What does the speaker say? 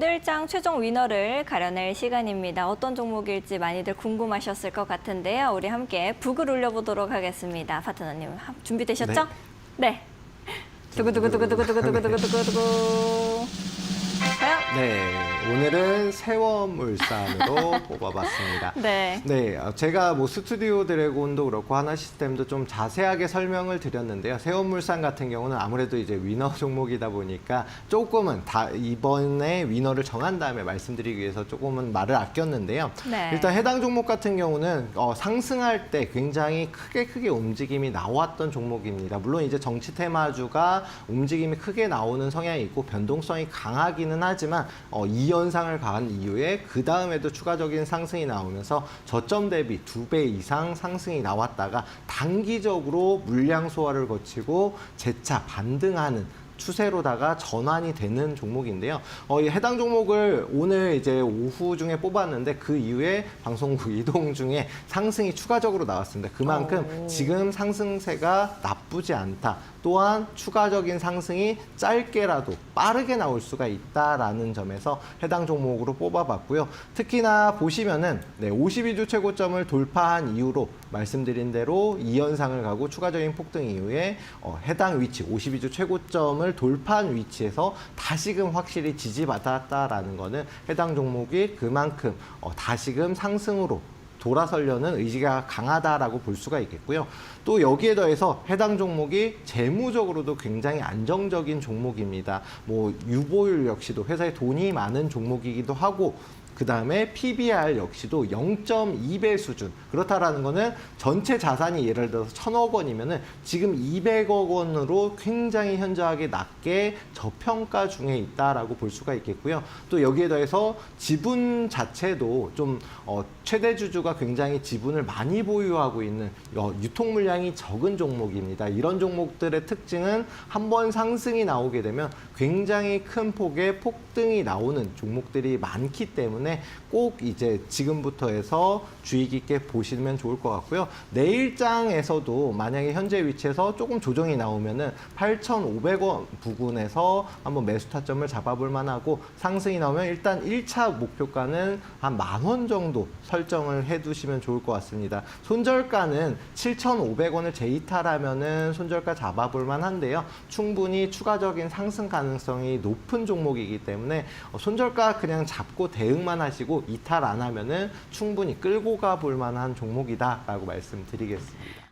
오늘 장 최종 위너를 가려낼 시간입니다. 어떤 종목일지 많이들 궁금하셨을 것 같은데요. 우리 함께 북을 올려보도록 하겠습니다. 파트너님 하- 준비되셨죠? 네. 두구두구두구두구두구두구두구두구두구. 네, 오늘은 세워물산으로 뽑아봤습니다. 네. 네, 어, 제가 뭐 스튜디오 드래곤도 그렇고 하나 시스템도 좀 자세하게 설명을 드렸는데요. 세워물산 같은 경우는 아무래도 이제 위너 종목이다 보니까 조금은 다 이번에 위너를 정한 다음에 말씀드리기 위해서 조금은 말을 아꼈는데요. 네. 일단 해당 종목 같은 경우는 어, 상승할 때 굉장히 크게 크게 움직임이 나왔던 종목입니다. 물론 이제 정치 테마주가 움직임이 크게 나오는 성향이 있고 변동성이 강하기는 하지만 어, 이 현상을 가한 이후에 그 다음에도 추가적인 상승이 나오면서 저점 대비 두 배 이상 상승이 나왔다가 단기적으로 물량 소화를 거치고 재차 반등하는 추세로다가 전환이 되는 종목인데요. 어, 이 해당 종목을 오늘 이제 오후 중에 뽑았는데 그 이후에 방송국 이동 중에 상승이 추가적으로 나왔습니다. 그만큼 오. 지금 상승세가 나쁘지 않다. 또한 추가적인 상승이 짧게라도 빠르게 나올 수가 있다라는 점에서 해당 종목으로 뽑아봤고요. 특히나 보시면은 네, 52주 최고점을 돌파한 이후로 말씀드린 대로 이 현상을 가고 추가적인 폭등 이후에 어, 해당 위치 52주 최고점을 돌파한 위치에서 다시금 확실히 지지받았다라는 거는 해당 종목이 그만큼 어, 다시금 상승으로 돌아서려는 의지가 강하다라고 볼 수가 있겠고요. 또 여기에 더해서 해당 종목이 재무적으로도 굉장히 안정적인 종목입니다. 뭐 유보율 역시도 회사에 돈이 많은 종목이기도 하고 그 다음에 PBR 역시도 0.2배 수준. 그렇다라는 거는 전체 자산이 예를 들어서 1천억 원이면은 지금 200억 원으로 굉장히 현저하게 낮게 저평가 중에 있다라고 볼 수가 있겠고요. 또 여기에 더해서 지분 자체도 좀 어, 최대 주주가 굉장히 지분을 많이 보유하고 있는 어, 유통 물량이 적은 종목입니다. 이런 종목들의 특징은 한 번 상승이 나오게 되면 굉장히 큰 폭의 폭등이 나오는 종목들이 많기 때문에 꼭 이제 지금부터 해서 주의 깊게 보시면 좋을 것 같고요. 내일장에서도 만약에 현재 위치에서 조금 조정이 나오면은 8,500원 부근에서 한번 매수 타점을 잡아볼 만하고 상승이 나오면 일단 1차 목표가는 한 만 원 정도 설정을 해 두시면 좋을 것 같습니다. 손절가는 7,500원을 재이탈하면은 손절가 잡아볼 만한데요. 충분히 추가적인 상승 가능성이 높은 종목이기 때문에 어, 손절가 그냥 잡고 대응만 하시고 이탈 안 하면은 충분히 끌고 가볼 만한 종목이다라고 말씀드리겠습니다.